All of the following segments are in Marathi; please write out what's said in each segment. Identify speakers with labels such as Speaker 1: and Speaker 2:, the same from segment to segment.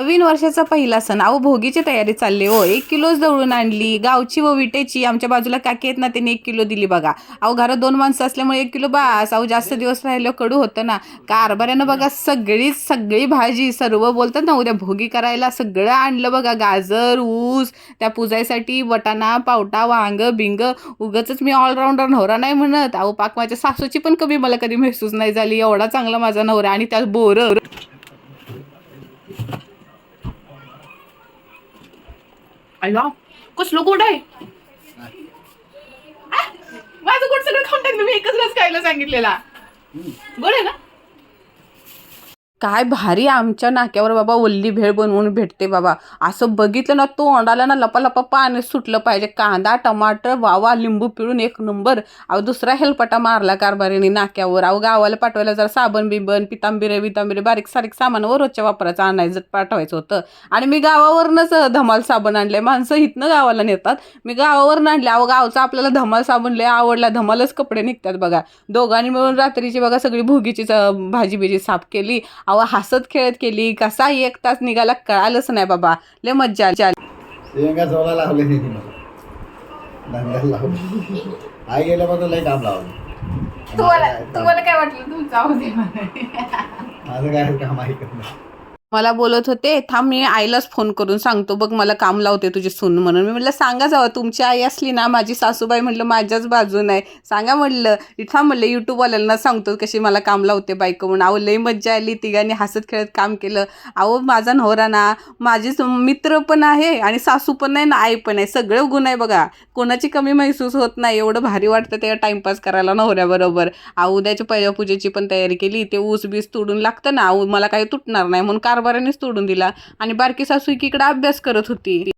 Speaker 1: नवीन वर्षाचा पहिला सण. अहो भोगीची तयारी चालली हो. एक किलोच दळून आणली. गावची व विटेची. आमच्या बाजूला काकी आहेत ना त्यांनी एक किलो दिली बघा. अहो घरात दोन माणसं असल्यामुळे एक किलो बास. अहो जास्त दिवस राहिलं कडू होतं ना. कारभाऱ्यानं बघा सगळी सगळी भाजी सर्व बोलतात ना उद्या भोगी करायला सगळं आणलं बघा. गाजर ऊस त्या पुजायसाठी वटाणा पावटा वांग बिंग. उगच मी ऑलराऊंडर नवरा नाही म्हणत. अहो पाक माझ्या सासूची पण कमी मला कधी महसूस नाही झाली. एवढा चांगला माझा नवरा आणि त्यात बोरं. अय्या कसलं गोड आहे? माझं गोड सगळं खाऊन टाकलं मी एकच रस खायला सांगितलेला. गोड आहे ना? काय भारी आमच्या नाक्यावर बाबा ओल्ली भेळ बनवून भेटते बाबा. असं बघितलं ना तोंडाला ना लपा लपा पाणी सुटलं पाहिजे. कांदा टमाटर वावा लिंबू पिळून एक नंबर. अहो दुसरा हेलपटा मारला कारभारीने नाक्यावर. अहो गावाला पाठवायला जरा साबण बिबन पितांबिरे बितांबिरे बारीक सारीक सामानावर रोजच्या वापराचं आणायचं पाठवायचं होतं. आणि मी गावावरनंच धमाल साबण आणले माणसं इथनं गावाला नेतात. मी गावावरनं आणले अहो गावचा आपल्याला धमाल साबण लय आवडला. धमालच कपडे निघतात बघा. दोघांनी मिळून रात्रीची बघा सगळी भुगीचीच भाजी बिजी साफ केली. अहो हसत खेळत केली कसा एक तास निघाला कळालंच नाही बाबा. लय मज्जा आली.
Speaker 2: शेंगा चोला लावले नाही मला धंद्याला लावले आई गेल्यापासून लय काम लावलं.
Speaker 1: तुम्हाला तुम्हाला काय वाटलं तुमचं? आवाज आहे
Speaker 2: माझं काय काम ऐकत
Speaker 1: मला बोलत होते थांब मी आईलाच फोन करून सांगतो. बघ मला काम लावते तुझी सून म्हणून. मी म्हटलं सांगा जावं तुमची आई असली ना माझी सासूबाई म्हटलं माझ्याच बाजून आहे. सांगा म्हटलं इथं म्हणलं यूट्यूबवाल्यांना सांगतो कशी मला काम लावते बायको म्हणून. अहो लई मज्जा आली तिघांनी हसत खेळत काम केलं. अहो माझा नवरा ना माझे स- मित्र पण आहे आणि सासू पण आहे ना आई पण आहे. सगळं गुण आहे बघा. कोणाची कमी महसूस होत नाही. एवढं भारी वाटतं ते टाइमपास करायला नवऱ्याबरोबर. अहो उद्याच्या पहिल्या पूजेची पण तयारी केली. ते ऊस बीस तोडून लागतं ना अहो मला काही तुटणार नाही म्हणून कारभारानेच तोडून दिला. आणि बारकी सासू एकीकडे अभ्यास करत होती.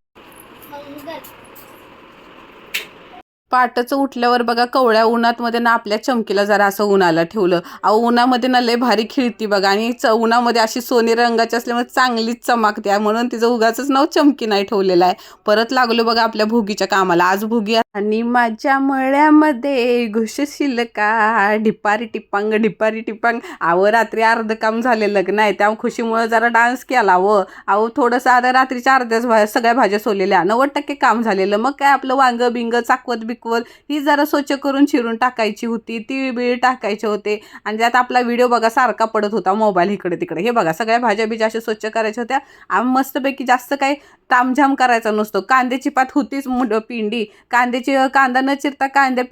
Speaker 1: पाटचं उठल्यावर बघा कवळ्या उन्हात मध्ये ना आपल्या चमकीला जरा असं उन्हाला ठेवलं. अहो उन्हामध्ये ना लय भारी खिळती बघा. आणि च उन्हामध्ये अशी सोनी रंगाची असल्यामुळे चांगलीच चमकते आहे. म्हणून तिचं उगाच नाव चमकी नाही ठेवलेलं आहे. परत लागलो बघा आपल्या भोगीच्या कामाला. आज भोगी आणि माझ्या मळ्यामध्ये घुसशील का ढिपारी टिपांग ढिपारी टिपांग. अहो रात्री अर्ध काम झाले लग्न आहे. त्या खुशीमुळे जरा डान्स केला व अहो थोडंसं आता रात्रीच्या अर्ध्याच भा सगळ्या भाज्या सोलेल्या. नव्वद टक्के काम झालेलं. मग काय आपलं वांग बिंग चाकवत इक्वल ही जरा स्वच्छ करून चिरून टाकायची होती ती बिळ टाकायचे होते. आणि त्यात आपला व्हिडिओ बघा सारखा पडत होता मोबाईल इकडे तिकडे. हे बघा सगळ्या भाज्या बिज्या अशा स्वच्छ करायच्या होत्या. आम्ही मस्तपैकी जास्त काही तामझाम करायचा नसतो. कांद्याची पात होतीच मुड पिंडी. कांद्याची कांदा न चिरता कांद्या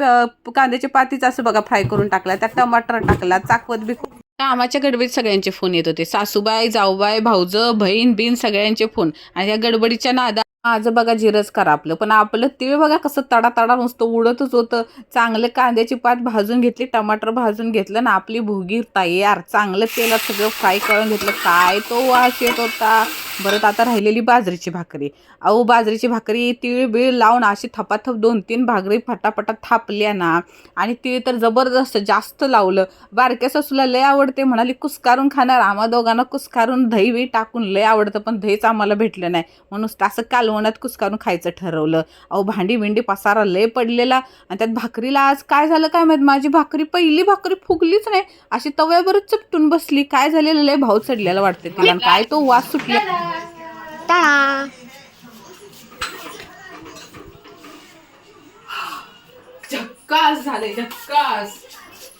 Speaker 1: कांद्याची पातीच असं बघा फ्राय करून टाकला. त्यात टमाटर टाकला चाकवत बी कामाच्या गडबडीत सगळ्यांचे फोन येत होते. सासूबाई जाऊबाई भाऊज बहीण बिन सगळ्यांचे फोन आणि या गडबडीच्या नादा माझं बघा जिरच करा आपलं. पण आपलं तिळ बघा कसं तडा तडा नुसतं उडतच होतं. चांगलं कांद्याची पात भाजून घेतली टमाटर भाजून घेतलं ना आपली भुगी तयार. चांगलं तेलात सगळं फ्राय करून घेतलं. काय तो वास येत होता. परत आता राहिलेली बाजरीची भाकरी. अहो बाजरीची भाकरी तीळ बीळ लावून अशी थपाथप दोन तीन भाकरी फटाफटा थापल्या ना आणि ती तर जबरदस्त जास्त लावलं. बारक्या सासूला लय आवडते म्हणाली कुस्कारून खाणार आम्हा दोघांना कुस्कारून दही बी टाकून लय आवडतं पण दहीच आम्हाला भेटलं नाही. म्हणून असं कालवणात कुस्कारून खायचं ठरवलं. अहो भांडी बिंडी पसारा लय पडलेला आणि त्यात भाकरीला आज काय झालं काय माहीत? माझी भाकरी पहिली भाकरी फुगलीच नाही. अशी तव्यावरच चपटून बसली. काय झालेलं? लय भाऊ चढलेला वाटते तिला काय तो वास सुटला. झक्कास झाले झक्कास.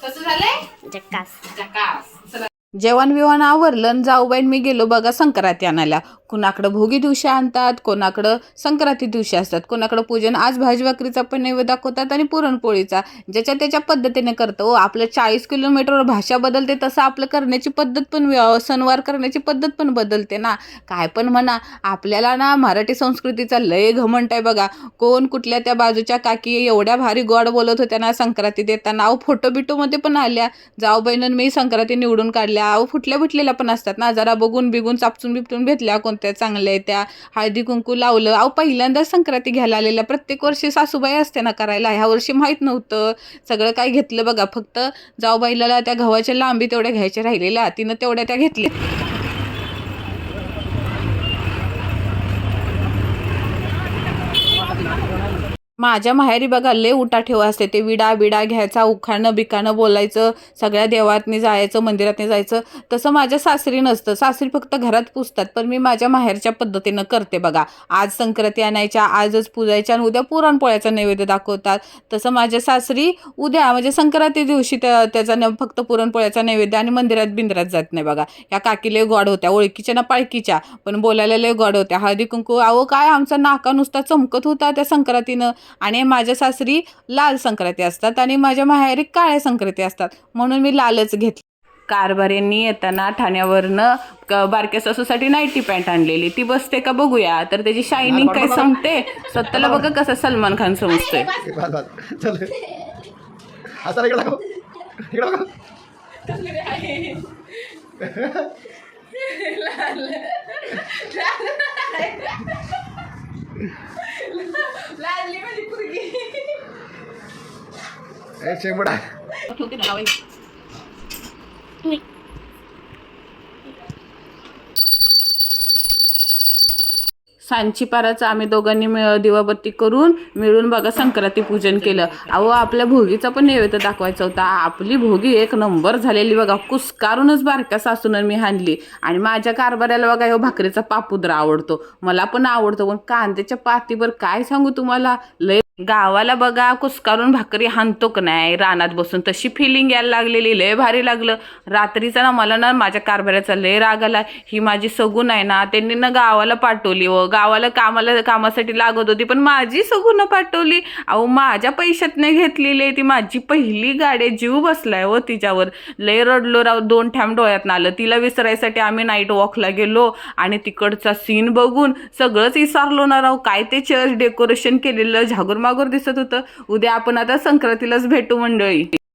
Speaker 1: कसं झालंय?
Speaker 3: जक्कास
Speaker 1: झकास जेवण बिवण आवरलं जाऊबाईन मी गेलो बघा संक्रांती आणायला. कोणाकडं भोगी दिवशी आणतात कोणाकडं संक्रांती दिवशी असतात कोणाकडं पूजन. आज भाजी भाकरीचा पण नैवेद्य दाखवतात आणि पुरणपोळीचा. ज्याच्या त्याच्या पद्धतीने करतं. ओ, आपलं चाळीस किलोमीटरवर भाषा बदलते तसं आपलं करण्याची पद्धत पण सणवार करण्याची पद्धत पण बदलते ना. काय पण म्हणा आपल्याला ना मराठी संस्कृतीचा लय घमंट आहे बघा. कोण कुठल्या त्या बाजूच्या काकी एवढ्या भारी गोड बोलत होत्या ना संक्रांती देताना. अहो फोटो बिटोमध्ये पण आल्या. जाऊबाईनं मी संक्रांती निवडून काढल्या. अहो फुटल्या फुटलेल्या पण असतात ना. जरा बघून बिगून चापचून बिपटून घेतल्या होत्या चांगल्या आहेत त्या. हळदी कुंकू लावलं. अहो पहिल्यांदा संक्रांती घ्यायला आलेल्या प्रत्येक वर्षी सासूबाई असते ना करायला. ह्या वर्षी माहीत नव्हतं. सगळं काय घेतलं बघा. फक्त जाऊबाईला त्या गव्हाच्या लांबी तेवढ्या घ्यायच्या राहिलेल्या. तिनं तेवढ्या त्या घेतल्या. माझ्या माहेरी बघा लय उठा ठेवा असते. ते विडा बिडा घ्यायचा उखाणं बिखाणं बोलायचं सगळ्या देवातनी जायचं मंदिरातनी जायचं. तसं माझ्या सासरी नसतं. सासरी फक्त घरात पुजतात पण मी माझ्या माहेरच्या पद्धतीनं करते बघा. आज संक्रांती आणायच्या आजच पुजायच्या आणि उद्या पुरणपोळ्याचा नैवेद्य दाखवतात. तसं माझ्या सासरी उद्या म्हणजे संक्रांती दिवशी त्या त्याचा न फक्त पुरणपोळ्याचा नैवेद्य आणि मंदिरात बिंदरात जात नाही बघा. या काकी लय गॉड होत्या ओळखीच्या ना पाळखीच्या पण बोलायला लय गॉड होत्या. हळदी कुंकू अहो काय आमचा नाका नुसता चमकत होता त्या संक्रांतीनं. आणि माझ्या सासरी लाल संक्रांती असतात आणि माझ्या माहेरी काळ्या संक्रांती असतात. म्हणून मी लालच घेतली. कारभाऱ्यांनी येताना ठाण्यावरनं क- बारक्या सासूसाठी नाईटी पॅन्ट आणलेली. ती बसते का बघूया. तर त्याची शायनिंग काय सांगते? स्वतःला बघा कसं सलमान खान समजतोय.
Speaker 2: ए, बस बस चल आता इकडे दाखव इकडे बघा ए शेंबडा
Speaker 1: सांची पाराचं आम्ही दोघांनी मिळ दिवाबत्ती करून मिळून बघा संक्रांती पूजन केलं. अहो आपल्या भोगीचा पण नैवेद्य दाखवायचा होता. आपली भोगी एक नंबर झालेली बघा. कुसकारूनच बारक्या सासून मी हाणली. आणि माझ्या कारभाऱ्याला बघा ह्यो भाकरीचा पापुद्रा आवडतो. मला पण आवडतो. पण कांद्याच्या पातीवर काय सांगू तुम्हाला? लय गावाला बघा कुसकारून भाकरी हाणतो का नाही? रानात बसून तशी फिलिंग यायला लागलेली लय भारी लागलं. रात्रीचा ना मला ना माझ्या कारभाऱ्याचा लय राग आला. ही माझी सगून आहे ना त्यांनी ना गावाला पाठवली व गावाला कामाला कामासाठी लागत होती पण माझी सगून पाठवली. अहो माझ्या पैशात नाही घेतलेली आहे ती माझी पहिली गाडी. जीव बसलाय व तिच्यावर. लय रडलो राव दोन ठॅम डोळ्यात आलं. तिला विसरायसाठी आम्ही नाईट वॉकला गेलो आणि तिकडचा सीन बघून सगळंच विसरलो ना राव. काय ते चर्च डेकोरेशन केलेलं झागुरमागुर दिसत होतं. उद्या आपण आता संक्रांतीलाच भेटू मंडळी.